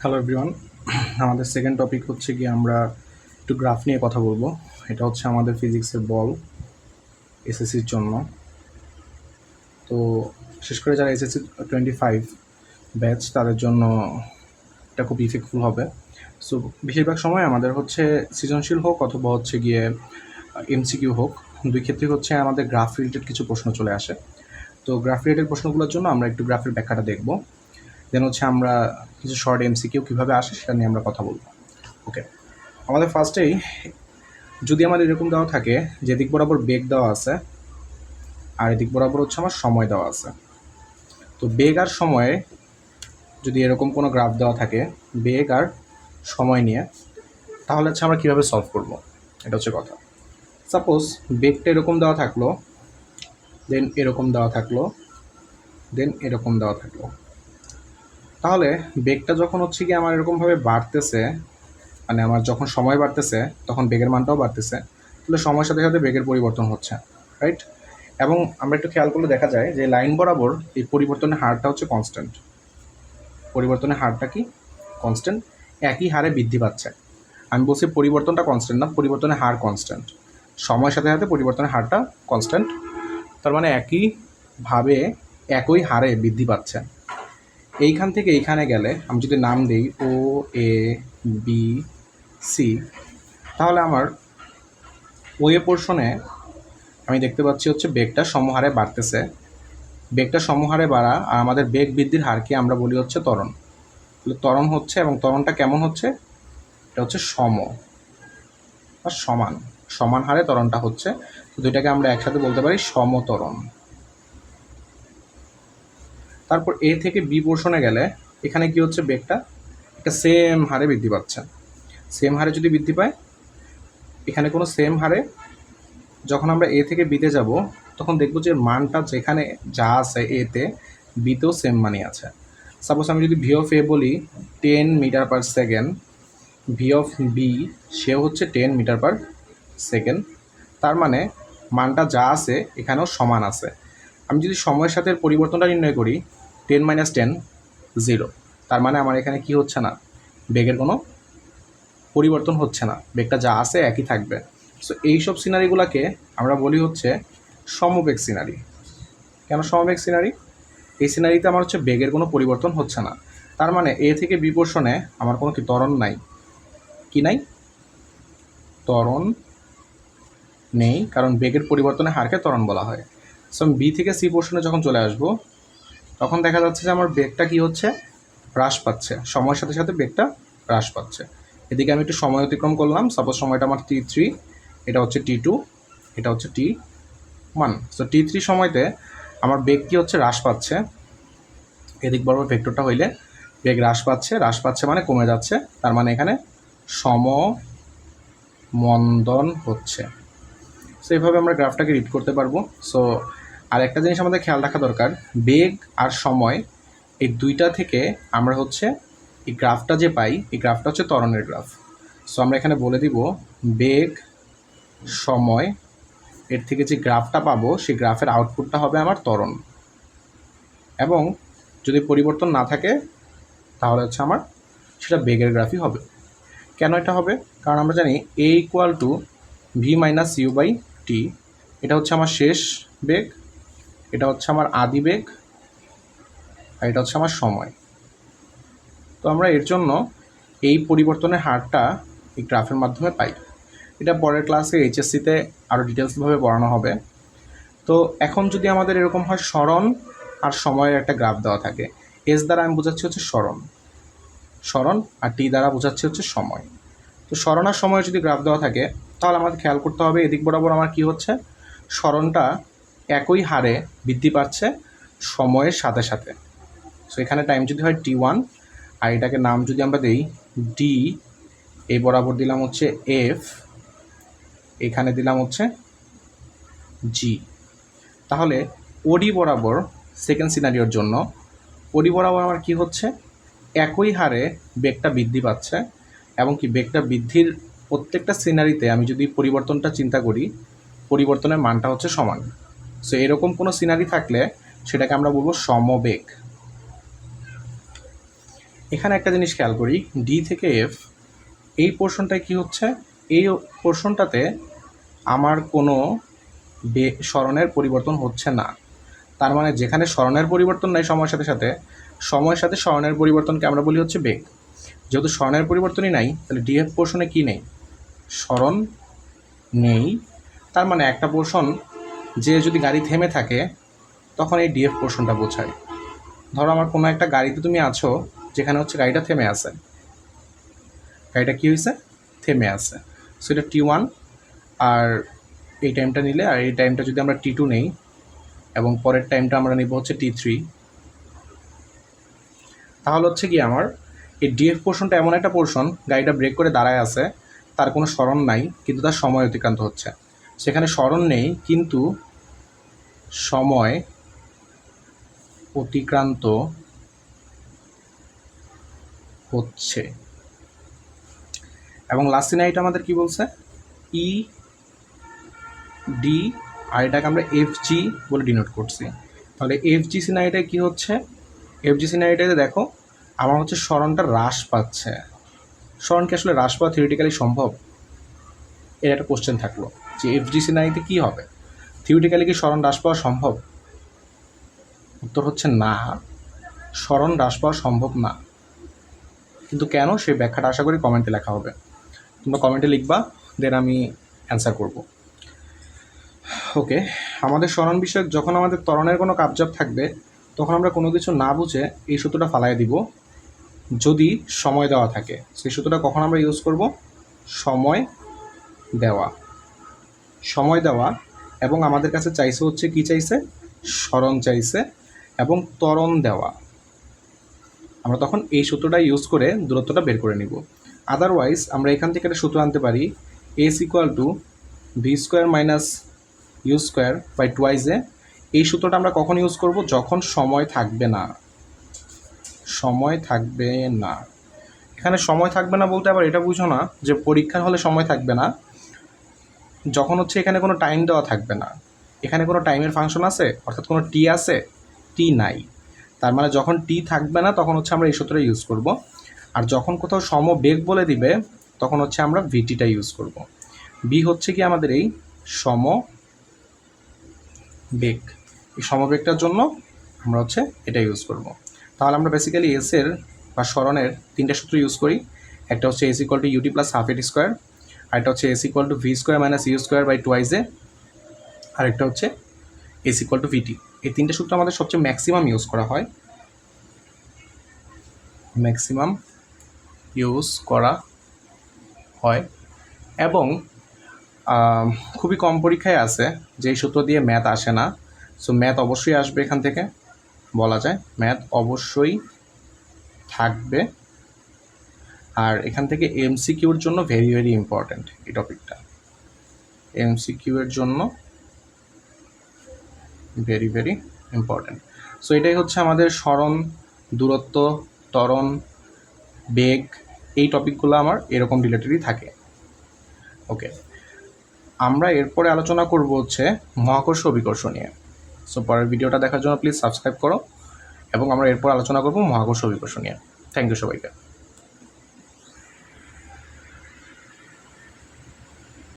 Hello everyone আমাদের second topic হচ্ছে কি আমরা একটু গ্রাফ নিয়ে কথা বলব। এটা হচ্ছে আমাদের ফিজিক্সের বল এসএসসির জন্য। তো বিশেষ করে যারা এসএসসি টোয়েন্টি ফাইভ ব্যাচ তাদের জন্য এটা খুব ইফেক্টফুল হবে। সো বেশিরভাগ সময় আমাদের হচ্ছে সৃজনশীল হোক অথবা হচ্ছে গিয়ে এমসিকিউ হোক, দুই ক্ষেত্রে হচ্ছে আমাদের গ্রাফ রিলেটেড কিছু প্রশ্ন চলে আসে। তো গ্রাফ রিলেটেড প্রশ্নগুলোর জন্য আমরা একটু গ্রাফের ব্যাখ্যাটা দেখব। দেন হচ্ছে আমরা কিছু শর্ট এমসিকিউ কীভাবে আসে সেটা নিয়ে আমরা কথা বলব। ওকে আমাদের ফার্স্টেই যদি আমাদের এরকম দেওয়া থাকে যে দিক বরাবর বেগ দেওয়া আছে, আর এদিক বরাবর হচ্ছে আমার সময় দেওয়া আছে। তো বেগ আর সময়ে, যদি এরকম কোনো গ্রাফ দেওয়া থাকে বেগ আর সময় নিয়ে, তাহলে হচ্ছে আমরা কীভাবে সলভ করব? এটা হচ্ছে কথা। সাপোজ বেগটা এরকম দেওয়া থাকল দেন এরকম দেওয়া থাকল দেন এরকম দেওয়া থাকল। তাহলে বেগটা যখন হচ্ছে কি আমার এরকমভাবে বাড়তেছে মানে আমার যখন সময় বাড়তেছে, তখন বেগের মানটাও বাড়তেছে, তাহলে সময়ের সাথে সাথে বেগের পরিবর্তন হচ্ছে রাইট এবং আমরা একটু খেয়াল করলে দেখা যায় যে লাইন বরাবর এই পরিবর্তনের হারটা হচ্ছে কনস্ট্যান্ট পরিবর্তনের হারটা কি? কনস্ট্যান্ট একই হারে বৃদ্ধি পাচ্ছে। আমি বলছি পরিবর্তনটা কনস্ট্যান্ট না, পরিবর্তনের হার কনস্ট্যান্ট সময়ের সাথে সাথে পরিবর্তনের হারটা কনস্ট্যান্ট তার মানে একইভাবে একই হারে বৃদ্ধি পাচ্ছে। এইখান থেকে এইখানে গেলে, আমি যদি নাম দিই ও এ বি সি তাহলে আমার ওয়ে পোর্শনে আমি দেখতে পাচ্ছি হচ্ছে বেগটা সমহারে বাড়তেছে। বেগটা সমহারে বাড়া আর আমাদের বেগ বৃদ্ধির হারকে আমরা বলি হচ্ছে ত্বরণ। তাহলে ত্বরণ হচ্ছে এবং ত্বরণটা কেমন হচ্ছে? এটা হচ্ছে সম বা সমান। সমান হারে ত্বরণটা হচ্ছে। তো দুইটাকে আমরা একসাথে বলতে পারি সমত্বরণ তারপর এ থেকে বি পোর্শনে গেলে এখানে কি হচ্ছে বেগটা একটা সেম হারে বৃদ্ধি পাচ্ছে। সেম হারে যদি বৃদ্ধি পায়, এখানে কোনো সেম হারে যখন আমরা এ থেকে বিতে যাব, তখন দেখব যে মানটা যেখানে যা আছে এতে বিতেও সেম মানই আছে। সাপোজ আমি যদি ভি অফ এ বলি ten metre per second V of B সেও হচ্ছে টেন মিটার পার সেকেন্ড তার মানে মানটা যা আছে এখানেও সমান আছে। আমি যদি সময়ের সাথে পরিবর্তনটা নির্ণয় করি টেন মাইনাস টেন, জিরো। তার মানে আমার এখানে কি হচ্ছে না? বেগের কোনো পরিবর্তন হচ্ছে না। বেগটা যা আছে একই থাকবে। সো এইসব সিনারিগুলোকে আমরা বলি হচ্ছে সমবেগ সিনারি কেন সমবেগ সিনারি এই সিনারিতে আমার হচ্ছে বেগের কোনো পরিবর্তন হচ্ছে না। তার মানে এ থেকে বি আমার কোনো কি ত্বরণ নাই। কি নাই? ত্বরণ নেই, কারণ বেগের পরিবর্তনের হারকে ত্বরণ বলা হয়। সো আমি বি থেকে সি পোর্শনে যখন চলে আসব তখন দেখা যাচ্ছে যে আমার বেগটা কি হচ্ছে? হ্রাস পাচ্ছে। সময়ের সাথে সাথে বেগটা হ্রাস পাচ্ছে। এদিকে আমি একটু সময় অতিক্রম করলাম। সাপোজ সময়টা আমার টি থ্রি এটা হচ্ছে টি টু এটা হচ্ছে T one so T three সময়তে আমার বেগ কি হচ্ছে? হ্রাস পাচ্ছে। এদিক বরাবর ভেক্টরটা হইলে বেগ হ্রাস পাচ্ছে। হ্রাস পাচ্ছে মানে কমে যাচ্ছে। তার মানে এখানে সম মন্দন হচ্ছে। সো এইভাবে আমরা গ্রাফটাকে রিড করতে পারব। সো আর একটা জিনিস আমাদের খেয়াল রাখা দরকার, বেগ আর সময় এই দুইটা থেকে আমরা হচ্ছে এই গ্রাফটা যে পাই, এই গ্রাফটা হচ্ছে ত্বরণের গ্রাফ। সো আমরা এখানে বলে দিব বেগ, সময়, এর থেকে যে গ্রাফটা পাবো, সেই গ্রাফের আউটপুটটা হবে আমার ত্বরণ। এবং যদি পরিবর্তন না থাকে, তাহলে হচ্ছে আমার সেটা বেগের গ্রাফই হবে। কেন এটা হবে? কারণ আমরা জানি A equal to V minus U by T এটা হচ্ছে আমার শেষ বেগ এটা হচ্ছে আমার আদি বেগ আর এটা হচ্ছে আমার সময়। তো আমরা এর জন্য এই পরিবর্তনের হারটা এই গ্রাফের মাধ্যমে পাই। এটা পরের ক্লাসে এইচএসসিতে আরও ডিটেলসভাবে পড়ানো হবে। তো এখন যদি আমাদের এরকম হয় স্মরণ আর সময়ের একটা গ্রাফ দেওয়া থাকে। এস দ্বারা আমি বোঝাচ্ছি হচ্ছে স্মরণ। স্মরণ আর টি দ্বারা বোঝাচ্ছি হচ্ছে সময়। তো স্মরণ আর সময়ের যদি গ্রাফ দেওয়া থাকে, তাহলে আমাদের খেয়াল করতে হবে এদিক বরাবর আমার কি হচ্ছে? স্মরণটা একই হারে বৃদ্ধি পাচ্ছে সময়ের সাথে সাথে। সো এখানে টাইম যদি হয় টি ওয়ান আর এটাকে নাম যদি আমরা দিই ডি এই বরাবর দিলাম হচ্ছে এফ এখানে দিলাম হচ্ছে জি তাহলে ওডি বরাবর সেকেন্ড সিনারিওর জন্য ওডি বরাবর আমার কি হচ্ছে? একই হারে বেগটা বৃদ্ধি পাচ্ছে এবং কি বেগটা বৃদ্ধির প্রত্যেকটা সিনারিতে আমি যদি পরিবর্তনটা চিন্তা করি, পরিবর্তনের মানটা হচ্ছে সমান। সো এরকম কোনো সিনারি থাকলে সেটাকে আমরা বলব সমবেগ। এখানে একটা জিনিস খেয়াল করি ডি থেকে এফ এই পোর্শনটায় কি হচ্ছে? এই পোর্শনটাতে আমার কোনো বে, স্মরণের পরিবর্তন হচ্ছে না। তার মানে যেখানে স্মরণের পরিবর্তন নাই সময়ের সাথে সাথে, সময়ের সাথে স্মরণের পরিবর্তনকে আমরা বলি হচ্ছে বেগ। যেহেতু স্মরণের পরিবর্তনই নাই, তাহলে ডিএফ পোর্শনে কি নেই? স্মরণ নেই। তার মানে একটা পোর্শন যে যদি গাড়ি থেমে থাকে, তখন এই ডিএফ পোর্শনটা বোঝায়। ধরো আমার কোনো একটা গাড়িতে তুমি আছো, যেখানে হচ্ছে গাড়িটা থেমে আছে। গাড়িটা কী হয়েছে থেমে আছে। সো এটা টি ওয়ান আর এই টাইমটা নিলে, আর এই টাইমটা যদি আমরা টি টু নেই, এবং পরের টাইমটা আমরা নিব হচ্ছে টি থ্রি তাহলে হচ্ছে কি আমার, এই ডিএফ পোর্শনটা এমন একটা পোর্শন গাড়িটা ব্রেক করে দাঁড়ায় আছে, তার কোনো স্মরণ নাই, কিন্তু তার সময় অতিক্রান্ত হচ্ছে। সেখানে স্মরণ নেই, কিন্তু সময় অতিক্রান্ত হচ্ছে। এবং লাস্ট সিনারিটা আমাদের কি বলছে? ই ডি আর এটাকে আমরা এফ জি বলে ডিনোট করছি। তাহলে এফ জি সিনারিটায় কী হচ্ছে? এফ জি সিনারিটাতে দেখো, আমার হচ্ছে স্মরণটা হ্রাস পাচ্ছে। স্মরণ কি আসলে হ্রাস পাওয়া থিওরিটিক্যালি সম্ভব? এর একটা কোশ্চেন থাকল, যে এফ জি সিনারিতে কী হবে? থিওরিটিক্যালি কি স্মরণ হ্রাস পাওয়া সম্ভব? উত্তর হচ্ছে না। স্মরণ হ্রাস পাওয়া সম্ভব না। কিন্তু কেন? সেই ব্যাখ্যাটা আশা করি কমেন্টে লেখা হবে। তোমরা কমেন্টে লিখবা দেন আমি অ্যান্সার করব। ওকে আমাদের স্মরণ বিষয়ক যখন আমাদের তরণের কোনো কাবজাব থাকবে, তখন আমরা কোনো কিছু না বুঝে এই সূত্রটা ফালাই দিব, যদি সময় দেওয়া থাকে। সেই সূত্রটা কখন আমরা ইউজ করব? সময় দেওয়া। সময় দেওয়া এবং আমাদের কাছে চাইছে হচ্ছে কি চাইছে? স্মরণ চাইছে এবং ত্বরণ দেওয়া। আমরা তখন এই সূত্রটা ইউজ করে দূরত্বটা বের করে নিব। আদারওয়াইজ আমরা এখান থেকে একটা সূত্র আনতে পারি S equal to V square minus U square by টুয়াইজে এই সূত্রটা আমরা কখন ইউজ করব? যখন সময় থাকবে না। সময় থাকবে না। এখানে সময় থাকবে না বলতে আবার এটা বুঝো না যে পরীক্ষার হলে সময় থাকবে না। যখন হচ্ছে এখানে কোনো টাইম দেওয়া থাকবে না। এখানে কোনো টাইমের ফাংশন আছে? অর্থাৎ কোনো টি আছে? টি নাই। তার মানে যখন টি থাকবে না, তখন হচ্ছে আমরা এই সূত্রটা ইউজ করব। আর যখন কোথাও সম বেগ বলে দিবে, তখন হচ্ছে আমরা ভিটিটা ইউজ করব। বি হচ্ছে কি আমাদের এই সম বেগ। এই সমবেগটার জন্য আমরা হচ্ছে এটা ইউজ করব। তাহলে আমরা বেসিক্যালি এসের বা স্মরণের তিনটা সূত্র ইউজ করি। একটা হচ্ছে S equal to U T plus half A T square আরেকটা হচ্ছে S equal to V square minus U square by টুয়াইজে আরেকটা হচ্ছে এস ইকুয়াল টু ভিটি এই তিনটে সূত্র আমাদের সবচেয়ে ম্যাক্সিমাম ইউজ করা হয়। ম্যাক্সিমাম ইউজ করা হয়। এবং খুবই কম পরীক্ষায় আছে, যেই সূত্র দিয়ে ম্যাথ আসে না। সো ম্যাথ অবশ্যই আসবে এখান থেকে, বলা যায়। ম্যাথ অবশ্যই থাকবে। আর এখান থেকে এমসিকিউর জন্য ভেরি ভেরি ইম্পর্ট্যান্ট এই টপিকটা এমসিকিউ এর জন্য ভেরি ভেরি ইম্পর্ট্যান্ট সো এটাই হচ্ছে আমাদের স্মরণ, দূরত্ব, ত্বরণ, বেগ, এই টপিকগুলো আমার এরকম রিলেটেডই থাকে। ওকে আমরা এরপরে আলোচনা করব হচ্ছে মহাকর্ষ অভিকর্ষ নিয়ে। সো পরের ভিডিওটা দেখার জন্য প্লিজ সাবস্ক্রাইব করো এবং আমরা এরপর আলোচনা করব মহাকর্ষ অভিকর্ষ নিয়ে। থ্যাংক ইউ সবাইকে।